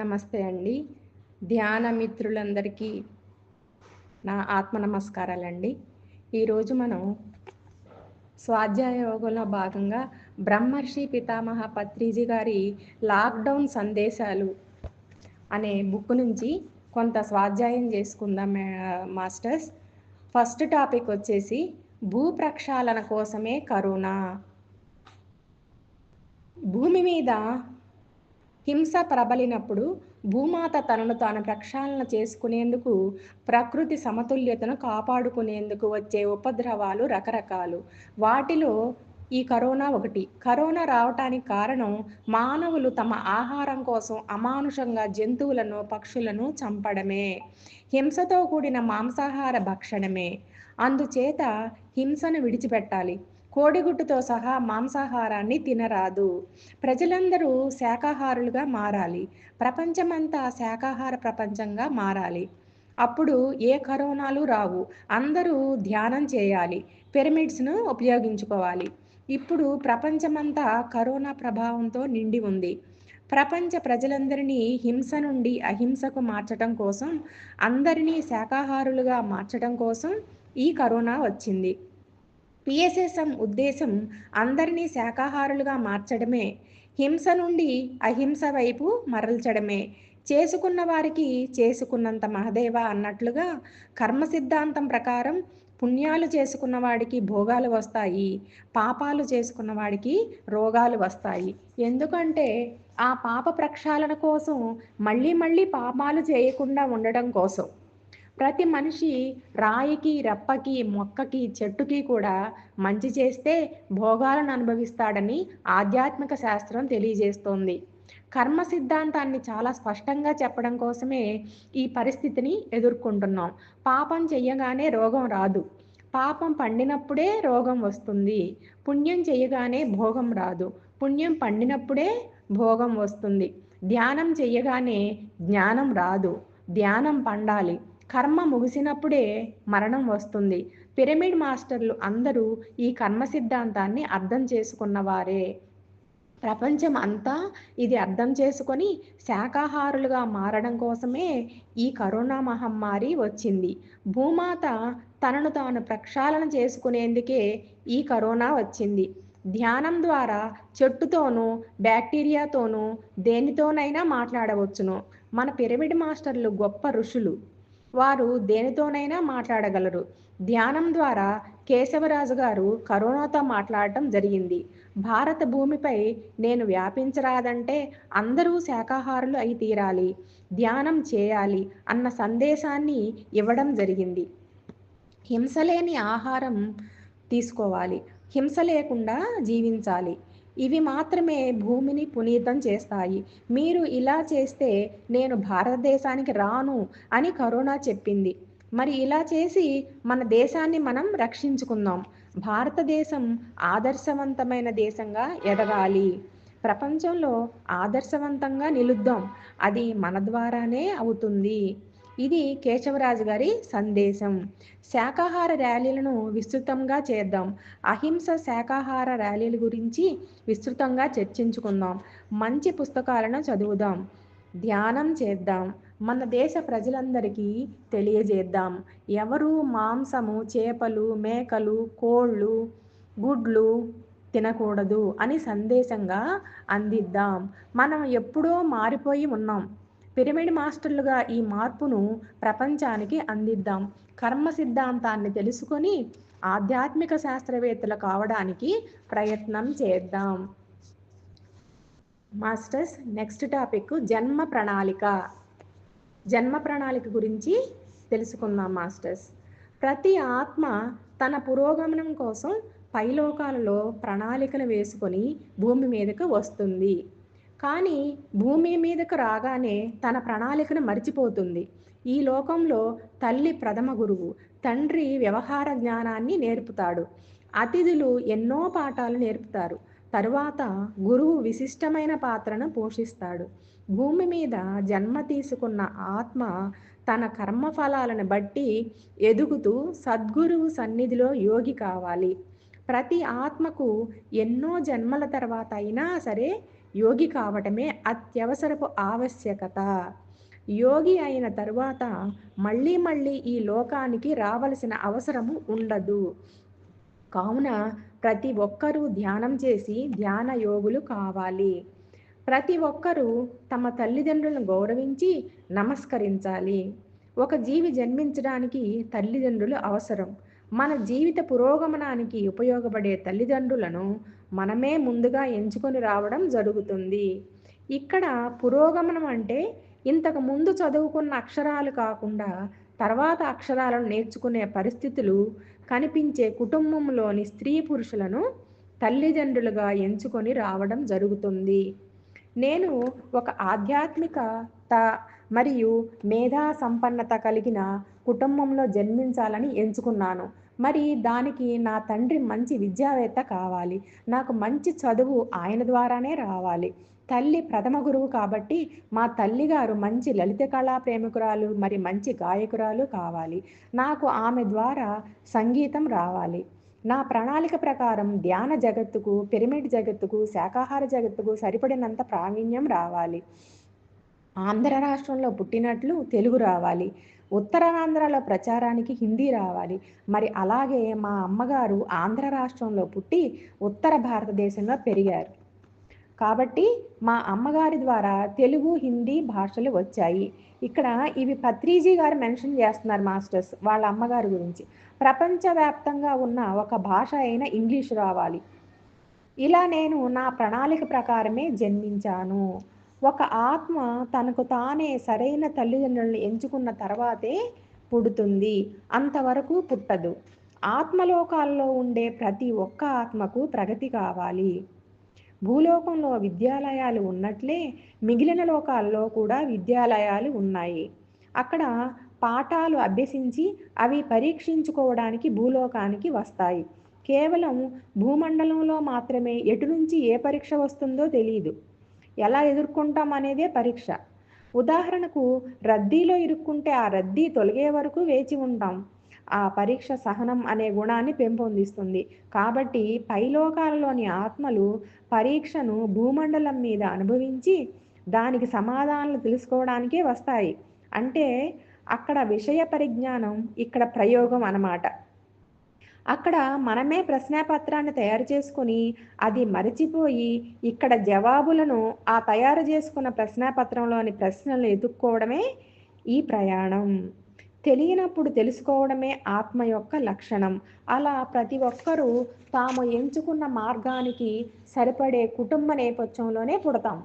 నమస్తే అండి. ధ్యాన మిత్రులందరికీ నా ఆత్మ నమస్కారాలండి. ఈరోజు మనం స్వాధ్యాయ యోగంలో భాగంగా బ్రహ్మర్షి పితామహ పత్రిజీ గారి లాక్డౌన్ సందేశాలు అనే బుక్ నుంచి కొంత స్వాధ్యాయం చేసుకుందాం మాస్టర్స్. ఫస్ట్ టాపిక్ వచ్చేసి భూ ప్రక్షాళన కోసమే కరోనా భూమి మీద హింస ప్రబలినప్పుడు భూమాత తనను తాను ప్రక్షాళన చేసుకునేందుకు ప్రకృతి సమతుల్యతను కాపాడుకునేందుకు వచ్చే ఉపద్రవాలు రకరకాలు. వాటిలో ఈ కరోనా ఒకటి. కరోనా రావటానికి కారణం మానవులు తమ ఆహారం కోసం అమానుషంగా జంతువులను పక్షులను చంపడమే. హింసతో కూడిన మాంసాహార భక్షణమే. అందుచేత హింసను విడిచిపెట్టాలి. కోడిగుడ్డుతో సహా మాంసాహారాన్ని తినరాదు. ప్రజలందరూ శాకాహారులుగా మారాలి. ప్రపంచమంతా శాకాహార ప్రపంచంగా మారాలి. అప్పుడు ఏ కరోనాలు రావు. అందరూ ధ్యానం చేయాలి. పిరమిడ్స్ను ఉపయోగించుకోవాలి. ఇప్పుడు ప్రపంచమంతా కరోనా ప్రభావంతో నిండి ఉంది. ప్రపంచ ప్రజలందరినీ హింస నుండి అహింసకు మార్చడం కోసం అందరినీ శాకాహారులుగా మార్చడం కోసం ఈ కరోనా వచ్చింది. పిఎస్ఎస్ఎం ఉద్దేశం అందరినీ శాకాహారులుగా మార్చడమే. హింస నుండి అహింస వైపు మరల్చడమే. చేసుకున్న వారికి చేసుకున్నంత మహదేవ అన్నట్లుగా కర్మ సిద్ధాంతం ప్రకారం పుణ్యాలు చేసుకున్న వాడికి భోగాలు వస్తాయి. పాపాలు చేసుకున్న వాడికి రోగాలు వస్తాయి. ఎందుకంటే ఆ పాప ప్రక్షాళన కోసం మళ్ళీ మళ్ళీ పాపాలు చేయకుండా ఉండడం కోసం. ప్రతి మనిషి రాయికి రప్పకి మొక్కకి చెట్టుకి కూడా మంచి చేస్తే భోగాలను అనుభవిస్తాడని ఆధ్యాత్మిక శాస్త్రం తెలియజేస్తోంది. కర్మ సిద్ధాంతాన్ని చాలా స్పష్టంగా చెప్పడం కోసమే ఈ పరిస్థితిని ఎదుర్కొంటున్నాం. పాపం చెయ్యగానే రోగం రాదు. పాపం పండినప్పుడే రోగం వస్తుంది. పుణ్యం చెయ్యగానే భోగం రాదు. పుణ్యం పండినప్పుడే భోగం వస్తుంది. ధ్యానం చెయ్యగానే జ్ఞానం రాదు. ధ్యానం పండాలి. కర్మ ముగిసినప్పుడే మరణం వస్తుంది. పిరమిడ్ మాస్టర్లు అందరూ ఈ కర్మ సిద్ధాంతాన్ని అర్థం చేసుకున్న వారే ప్రపంచం అంతా ఇది అర్థం చేసుకొని శాకాహారులుగా మారడం కోసమే ఈ కరోనా మహమ్మారి వచ్చింది. భూమాత తనను తాను ప్రక్షాళన చేసుకునేందుకే ఈ కరోనా వచ్చింది. ధ్యానం ద్వారా చెట్టుతోనూ బ్యాక్టీరియాతోనూ దేనితోనైనా మాట్లాడవచ్చును. మన పిరమిడ్ మాస్టర్లు గొప్ప ఋషులు. వారు దేనితోనైనా మాట్లాడగలరు. ధ్యానం ద్వారా కేశవరాజు గారు కరోనాతో మాట్లాడటం జరిగింది. భారత భూమిపై నేను వ్యాపించరాదంటే అందరూ శాకాహారులు అయి తీరాలి. ధ్యానం చేయాలి అన్న సందేశాన్ని ఇవ్వడం జరిగింది. హింస లేని ఆహారం తీసుకోవాలి. హింస లేకుండా జీవించాలి. ఇవి మాత్రమే భూమిని పునీతం చేస్తాయి. మీరు ఇలా చేస్తే నేను భారతదేశానికి రాను అని కరోనా చెప్పింది. మరి ఇలా చేసి మన దేశాన్ని మనం రక్షించుకుందాం. భారతదేశం ఆదర్శవంతమైన దేశంగా ఎదగాలి. ప్రపంచంలో ఆదర్శవంతంగా నిలుద్దాం. అది మన ద్వారానే అవుతుంది. ఇది కేశవరాజు గారి సందేశం. శాకాహార ర్యాలీలను విస్తృతంగా చేద్దాం. అహింస శాకాహార ర్యాలీల గురించి విస్తృతంగా చర్చించుకుందాం. మంచి పుస్తకాలను చదువుదాం. ధ్యానం చేద్దాం. మన దేశ ప్రజలందరికీ తెలియజేద్దాం. ఎవరు మాంసము చేపలు మేకలు కోళ్ళు గుడ్లు తినకూడదు అని సందేశంగా అందిద్దాం. మనం ఎప్పుడో మారిపోయి ఉన్నాం. పిరమిడ్ మాస్టర్లుగా ఈ మార్పును ప్రపంచానికి అందిద్దాం. కర్మ సిద్ధాంతాన్ని తెలుసుకొని ఆధ్యాత్మిక శాస్త్రవేత్తలు కావడానికి ప్రయత్నం చేద్దాం. మాస్టర్స్ నెక్స్ట్ టాపిక్ జన్మ ప్రణాళిక. జన్మ ప్రణాళిక గురించి తెలుసుకుందాం మాస్టర్స్. ప్రతి ఆత్మ తన పురోగమనం కోసం పైలోకాలలో ప్రణాళికను వేసుకొని భూమి మీదకు వస్తుంది. కానీ భూమి మీదకు రాగానే తన ప్రణాళికను మర్చిపోతుంది. ఈ లోకంలో తల్లి ప్రథమ గురువు తండ్రి వ్యవహార జ్ఞానాన్ని నేర్పుతాడు. అతిథులు ఎన్నో పాఠాలు నేర్పుతారు. తరువాత గురువు విశిష్టమైన పాత్రను పోషిస్తాడు. భూమి మీద జన్మ తీసుకున్న ఆత్మ తన కర్మఫలాలను బట్టి ఎదుగుతూ సద్గురువు సన్నిధిలో యోగి కావాలి. ప్రతి ఆత్మకు ఎన్నో జన్మల తర్వాత అయినా సరే యోగి కావటమే అత్యవసరపు ఆవశ్యకత. యోగి అయిన తరువాత మళ్ళీ మళ్ళీ ఈ లోకానికి రావలసిన అవసరము ఉండదు. కావున ప్రతి ఒక్కరూ ధ్యానం చేసి ధ్యాన యోగులు కావాలి. ప్రతి ఒక్కరూ తమ తల్లిదండ్రులను గౌరవించి నమస్కరించాలి. ఒక జీవి జన్మించడానికి తల్లిదండ్రులు అవసరం. మన జీవిత పురోగమనానికి ఉపయోగపడే తల్లిదండ్రులను మనమే ముందుగా ఎంచుకొని రావడం జరుగుతుంది. ఇక్కడ పురోగమనం అంటే ఇంతకు ముందు చదువుకున్న అక్షరాలు కాకుండా తర్వాత అక్షరాలను నేర్చుకునే పరిస్థితులు కనిపించే కుటుంబంలోని స్త్రీ పురుషులను తల్లిదండ్రులుగా ఎంచుకొని రావడం జరుగుతుంది. నేను ఒక ఆధ్యాత్మికత మరియు మేధా సంపన్నత కలిగిన కుటుంబంలో జన్మించాలని ఎంచుకున్నాను. మరి దానికి నా తండ్రి మంచి విద్యావేత్త కావాలి. నాకు మంచి చదువు ఆయన ద్వారానే రావాలి. తల్లి ప్రథమ గురువు కాబట్టి మా తల్లిగారు మంచి లలిత కళా ప్రేమికురాలు మరి మంచి గాయకురాలు కావాలి. నాకు ఆమె ద్వారా సంగీతం రావాలి. నా ప్రణాళిక ప్రకారం ధ్యాన జగత్తుకు పిరమిడ్ జగత్తుకు శాకాహార జగత్తుకు సరిపడినంత ప్రావీణ్యం రావాలి. ఆంధ్ర రాష్ట్రంలో పుట్టినట్లు తెలుగు రావాలి. ఉత్తరాంధ్రలో ప్రచారానికి హిందీ రావాలి. మరి అలాగే మా అమ్మగారు ఆంధ్ర రాష్ట్రంలో పుట్టి ఉత్తర భారతదేశంలో పెరిగారు. కాబట్టి మా అమ్మగారి ద్వారా తెలుగు హిందీ భాషలు వచ్చాయి. ఇక్కడ ఇవి పత్రిజీ గారు మెన్షన్ చేస్తున్నారు మాస్టర్స్ వాళ్ళ అమ్మగారి గురించి. ప్రపంచవ్యాప్తంగా ఉన్న ఒక భాష అయిన ఇంగ్లీష్ రావాలి. ఇలా నేను నా ప్రణాళిక ప్రకారమే జన్మించాను. ఒక ఆత్మ తనకు తానే సరైన తల్లిదండ్రులను ఎంచుకున్న తర్వాతే పుడుతుంది. అంతవరకు పుట్టదు. ఆత్మలోకాల్లో ఉండే ప్రతి ఒక్క ఆత్మకు ప్రగతి కావాలి. భూలోకంలో విద్యాలయాలు ఉన్నట్లే మిగిలిన లోకాల్లో కూడా విద్యాలయాలు ఉన్నాయి. అక్కడ పాఠాలు అభ్యసించి అవి పరీక్షించుకోవడానికి భూలోకానికి వస్తాయి. కేవలం భూమండలంలో మాత్రమే ఎటు నుంచి ఏ పరీక్ష వస్తుందో తెలియదు ఎలా ఎదుర్కొంటాం అనేదే పరీక్ష. ఉదాహరణకు రద్దీలో ఇరుక్కుంటే ఆ రద్దీ తొలగే వరకు వేచి ఉంటాం. ఆ పరీక్ష సహనం అనే గుణాన్ని పెంపొందిస్తుంది. కాబట్టి పైలోకాలలోని ఆత్మలు పరీక్షను భూమండలం మీద అనుభవించి దానికి సమాధానాలు తెలుసుకోవడానికే వస్తాయి. అంటే అక్కడ విషయ పరిజ్ఞానం ఇక్కడ ప్రయోగం అన్నమాట. అక్కడ మనమే ప్రశ్నాపత్రాన్ని తయారు చేసుకుని అది మరచిపోయి ఇక్కడ జవాబులను ఆ తయారు చేసుకున్న ప్రశ్నాపత్రంలోని ప్రశ్నలను ఎదుర్కోవడమే ఈ ప్రయాణం. తెలియనప్పుడు తెలుసుకోవడమే ఆత్మ యొక్క లక్షణం. అలా ప్రతి ఒక్కరూ తాము ఎంచుకున్న మార్గానికి సరిపడే కుటుంబ నేపథ్యంలోనే పుడతాం.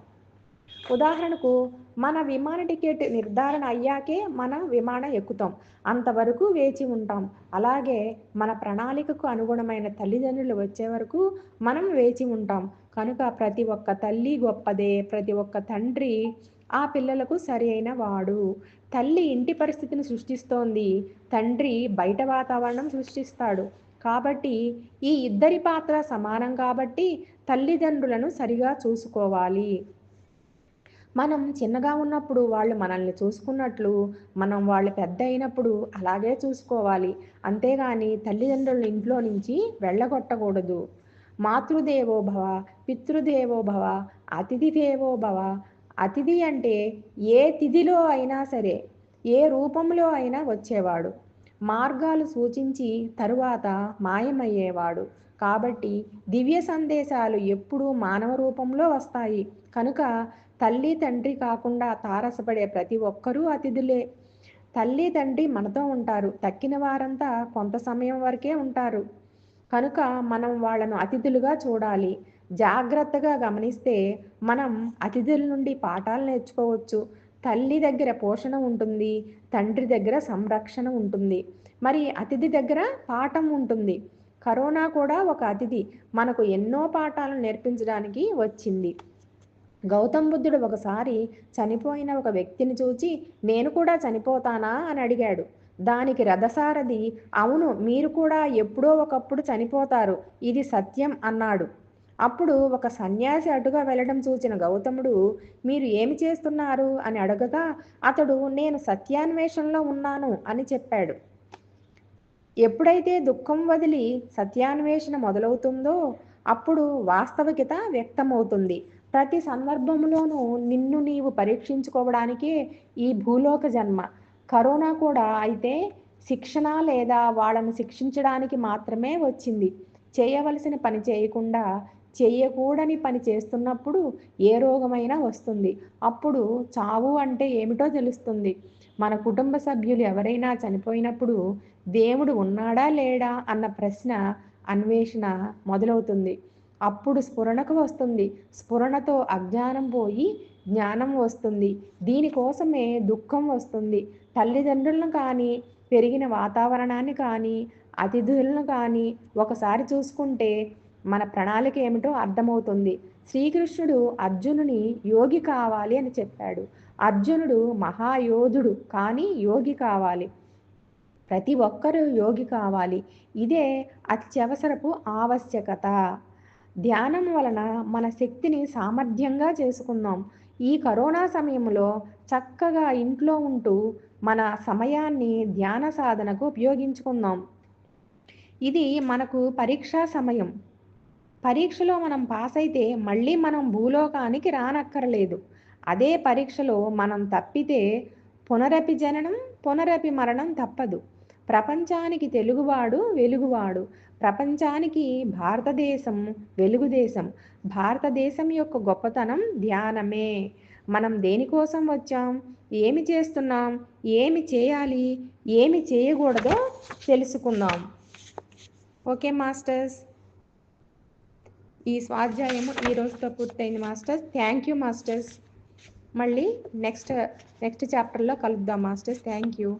ఉదాహరణకు మన విమాన టికెట్ నిర్ధారణ అయ్యాకే మన విమానం ఎక్కుతాం. అంతవరకు వేచి ఉంటాం. అలాగే మన ప్రణాళికకు అనుగుణమైన తల్లిదండ్రులు వచ్చే వరకు మనం వేచి ఉంటాం. కనుక ప్రతి ఒక్క తల్లి గొప్పదే ప్రతి ఒక్క తండ్రి ఆ పిల్లలకు సరి వాడు. తల్లి ఇంటి పరిస్థితిని సృష్టిస్తోంది. తండ్రి బయట వాతావరణం సృష్టిస్తాడు. కాబట్టి ఈ ఇద్దరి పాత్ర సమానం కాబట్టి తల్లిదండ్రులను సరిగా చూసుకోవాలి. మనం చిన్నగా ఉన్నప్పుడు వాళ్ళు మనల్ని చూసుకున్నట్లు మనం వాళ్ళు పెద్ద అయినప్పుడు అలాగే చూసుకోవాలి. అంతేగాని తల్లిదండ్రులు ఇంట్లో నుంచి వెళ్ళగొట్టకూడదు. మాతృదేవో భవ పితృదేవో భవ అతిథి దేవో భవ అతిథి అంటే ఏ తిథిలో అయినా సరే ఏ రూపంలో అయినా వచ్చేవాడు. మార్గాలు సూచించి తరువాత మాయమయ్యేవాడు. కాబట్టి దివ్య సందేశాలు ఎప్పుడూ మానవ రూపంలో వస్తాయి. కనుక తల్లి తండ్రి కాకుండా తారసపడే ప్రతి ఒక్కరూ అతిథులే. తల్లి తండ్రి మనతో ఉంటారు. తక్కిన వారంతా కొంత సమయం వరకే ఉంటారు. కనుక మనం వాళ్ళను అతిథులుగా చూడాలి. జాగ్రత్తగా గమనిస్తే మనం అతిథుల నుండి పాఠాలు నేర్చుకోవచ్చు. తల్లి దగ్గర పోషణ ఉంటుంది. తండ్రి దగ్గర సంరక్షణ ఉంటుంది. మరి అతిథి దగ్గర పాఠం ఉంటుంది. కరోనా కూడా ఒక అతిథి మనకు ఎన్నో పాఠాలు నేర్పించడానికి వచ్చింది. గౌతమ్ బుద్ధుడు ఒకసారి చనిపోయిన ఒక వ్యక్తిని చూచి నేను కూడా చనిపోతానా? అని అడిగాడు. దానికి రథసారథి అవును మీరు కూడా ఎప్పుడో ఒకప్పుడు చనిపోతారు ఇది సత్యం అన్నాడు. అప్పుడు ఒక సన్యాసి అటుగా వెళ్ళడం చూచిన గౌతముడు మీరు ఏమి చేస్తున్నారు? అని అడగగా అతడు నేను సత్యాన్వేషణలో ఉన్నాను అని చెప్పాడు. ఎప్పుడైతే దుఃఖం వదిలి సత్యాన్వేషణ మొదలవుతుందో అప్పుడు వాస్తవికత వ్యక్తమవుతుంది. ప్రతి సందర్భంలోనూ నిన్ను నీవు పరీక్షించుకోవడానికే ఈ భూలోక జన్మ. కరోనా కూడా అయితే శిక్షణ లేదా వాళ్ళను శిక్షించడానికి మాత్రమే వచ్చింది. చేయవలసిన పని చేయకుండా చేయకూడని పని చేస్తున్నప్పుడు ఏ రోగమైనా వస్తుంది. అప్పుడు చావు అంటే ఏమిటో తెలుస్తుంది. మన కుటుంబ సభ్యులు ఎవరైనా చనిపోయినప్పుడు దేవుడు ఉన్నాడా లేడా అన్న ప్రశ్న అన్వేషణ మొదలవుతుంది. అప్పుడు స్ఫురణకు వస్తుంది. స్ఫురణతో అజ్ఞానం పోయి జ్ఞానం వస్తుంది. దీనికోసమే దుఃఖం వస్తుంది. తల్లిదండ్రులను కానీ పెరిగిన వాతావరణాన్ని కానీ అతిథులను కానీ ఒకసారి చూసుకుంటే మన ప్రణాళిక ఏమిటో అర్థమవుతుంది. శ్రీకృష్ణుడు అర్జునుని యోగి కావాలి అని చెప్పాడు. అర్జునుడు మహాయోధుడు కానీ యోగి కావాలి. ప్రతి ఒక్కరూ యోగి కావాలి. ఇదే అత్యవసరపు ఆవశ్యకత. ధ్యానం వలన మన శక్తిని సామర్థ్యంగా చేసుకుందాం. ఈ కరోనా సమయంలో చక్కగా ఇంట్లో ఉంటూ మన సమయాన్ని ధ్యాన సాధనకు ఉపయోగించుకుందాం. ఇది మనకు పరీక్షా సమయం. పరీక్షలో మనం పాస్ అయితే మళ్ళీ మనం భూలోకానికి రానక్కర్లేదు. అదే పరీక్షలో మనం తప్పితే పునరపి జననం పునరపి మరణం తప్పదు. ప్రపంచానికి తెలుగువాడు వెలుగువాడు. ప్రపంచానికి భారతదేశం వెలుగుదేశం. భారతదేశం యొక్క గొప్పతనం ధ్యానమే. మనం దేనికోసం వచ్చాం? ఏమి చేస్తున్నాం? ఏమి చేయాలి? ఏమి చేయకూడదో తెలుసుకుందాం ఓకే మాస్టర్స్? ఈ స్వాధ్యాయము ఈ రోజుతో పూర్తయింది మాస్టర్స్. Thank you masters. మళ్ళీ నెక్స్ట్ నెక్స్ట్ చాప్టర్లో కలుద్దాం మాస్టర్స్. Thank you.